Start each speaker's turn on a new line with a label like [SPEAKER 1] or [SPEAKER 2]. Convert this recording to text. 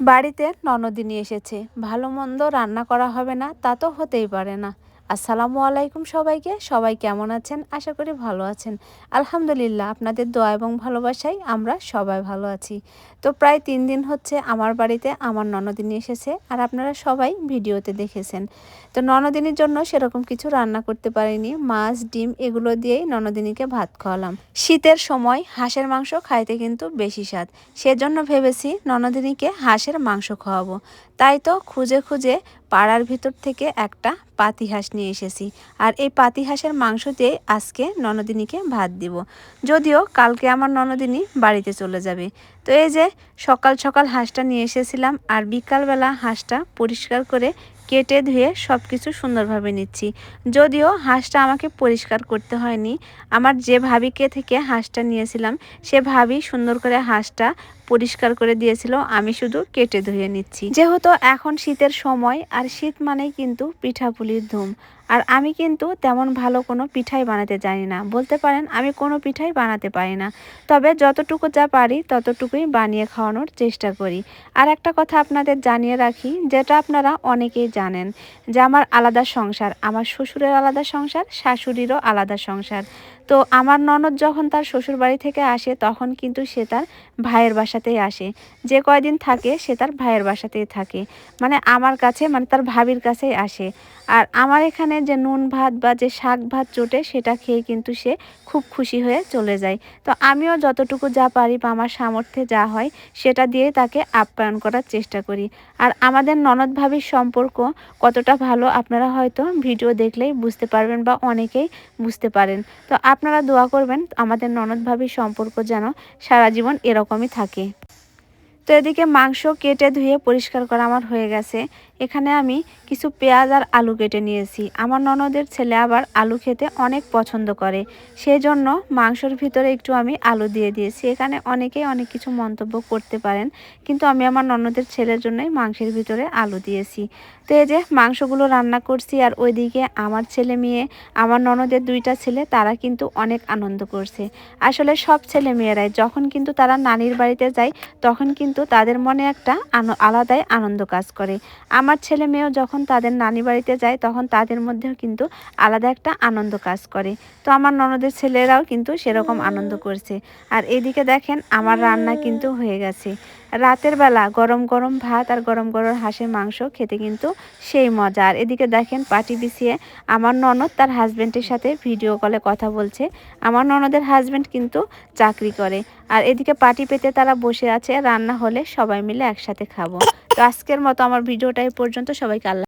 [SPEAKER 1] বাড়িতে ননদিনী এসেছে। ভালো মন্দ রান্না করা হবে না তা তো হতেই পারে না। আসসালামু আলাইকুম সবাইকে। সবাই কেমন আছেন? আশা করি ভালো আছেন। আলহামদুলিল্লাহ, আপনাদের দোয়া এবং ভালোবাসায় আমরা সবাই ভালো আছি। তো প্রায় তিন দিন হচ্ছে আমার বাড়িতে আমার ননদিনী এসেছে আর আপনারা সবাই ভিডিওতে দেখেছেন। তো ননদিনীর জন্য সেরকম কিছু রান্না করতে পারিনি। মাছ, ডিম এগুলো দিয়েই ননদিনীকে ভাত খাওয়ালাম। শীতের সময় হাঁসের মাংস খাইতে কিন্তু বেশি স্বাদ। সেজন্য ভেবেছি ননদিনীকে হাঁসের মাংস খাওয়াবো। তাই তো খুঁজে খুঁজে পাড়ার ভিতর থেকে একটা পাতি হাঁস নিয়ে এসেছি। আর এই পাতি হাঁসের মাংস দিয়ে আজকে ননদিনীকে ভাত দিব। যদিও কালকে আমার ননদিনী বাড়িতে চলে যাবে। তো এই যে সকাল সকাল হাঁসটা নিয়ে এসেছিলাম আর বিকালবেলা হাঁসটা পরিষ্কার করে কেটে ধুয়ে সব কিছু সুন্দরভাবে নিচ্ছি। যদিও হাঁসটা আমাকে পরিষ্কার করতে হয়নি। আমার যে ভাবিকে থেকে হাঁসটা নিয়েছিলাম, সে ভাবি সুন্দর করে হাঁসটা পরিষ্কার করে দিয়েছিল, আমি শুধু কেটে ধুয়ে নিচ্ছি। যেহেতু এখন শীতের সময়, আর শীত মানেই কিন্তু পিঠাপুলির ধুম। আর আমি কিন্তু তেমন ভালো কোনো পিঠাই বানাতে জানি না। বলতে পারেন, আমি কোনো পিঠাই বানাতে পারি না। তবে যতটুকু যা পারি, ততটুকুই বানিয়ে খাওয়ানোর চেষ্টা করি। আর একটা কথা আপনাদের জানিয়ে রাখি, যেটা আপনারা অনেকেই জানেন, যে আমার আলাদা সংসার। আমার শ্বশুরের আলাদা সংসার, শাশুড়িরও আলাদা সংসার। তো আমার ননদ যখন তার শ্বশুর বাড়ি থেকে আসে, তখন কিন্তু সে তার ভাইয়ের বাসাতেই আসে। যে কয়দিন থাকে সে তার ভাইয়ের বাসাতেই থাকে। মানে আমার কাছে মানে তার ভাবির কাছেই আসে। আর আমার এখানে যে নুন ভাত বা যে শাক ভাত চোটে সেটা খেয়ে কিন্তু সে খুব খুশি হয়ে চলে যায়। তো আমিও যতটুকু যা পারি বা আমার সামর্থ্যে যা হয়, সেটা দিয়ে তাকে আপ্যায়ন করার চেষ্টা করি। আর আমাদের ননদ ভাবির সম্পর্ক কতটা ভালো, আপনারা হয়তো ভিডিও দেখলেই বুঝতে পারবেন বা অনেকেই বুঝতে পারেন। তো আপনারা দোয়া করবেন, আমাদের ননদ ভাবির সম্পর্ক যেন সারা জীবন এরকমই থাকে। তো এদিকে মাংস কেটে ধুয়ে পরিষ্কার করা আমার হয়ে গেছে। এখানে আমি কিছু পেঁয়াজ আর আলু কেটে নিয়েছি। আমার ননদের ছেলে আবার আলু খেতে অনেক পছন্দ করে। সেই জন্য মাংসর ভিতরে একটু আমি আলু দিয়ে দিয়েছি। এখানে অনেকেই অনেক কিছু মন্তব্য করতে পারেন, কিন্তু আমি আমার ননদের ছেলের জন্যই মাংসের ভিতরে আলু দিয়েছি। তো এই যে মাংসগুলো রান্না করছি আর ওইদিকে আমার ছেলে মেয়ে, আমার ননদের দুইটা ছেলে, তারা কিন্তু অনেক আনন্দ করছে। আসলে সব ছেলে মেয়েরাই, যখন কিন্তু তারা নানির বাড়িতে যায়, তখন কিন্তু তাদের মনে একটা আলাদাই আনন্দ কাজ করে। আমার ছেলে মেয়েও যখন তাদের নানি বাড়িতে যায়, তখন তাদের মধ্যেও কিন্তু আলাদা একটা আনন্দ কাজ করে। তো আমার ননদের ছেলেরাও কিন্তু সেরকম আনন্দ করছে। আর এদিকে দেখেন, আমার রান্না কিন্তু হয়ে গেছে। রাতের বেলা গরম গরম ভাত আর গরম গরম হাঁসের মাংস খেতে কিন্তু সেই মজা। আর এদিকে দেখেন, পাটি বিছিয়ে আমার ননদ তার হাজব্যান্ডের সাথে ভিডিও কলে কথা বলছে। আমার ননদের হাজব্যান্ড কিন্তু চাকরি করে। আর এদিকে পাটি পেতে তারা বসে আছে, রান্না হলে সবাই মিলে একসাথে খাব। আজকের মতো আমার ভিডিওটা পর্যন্ত। সবাইকে আল্লাহ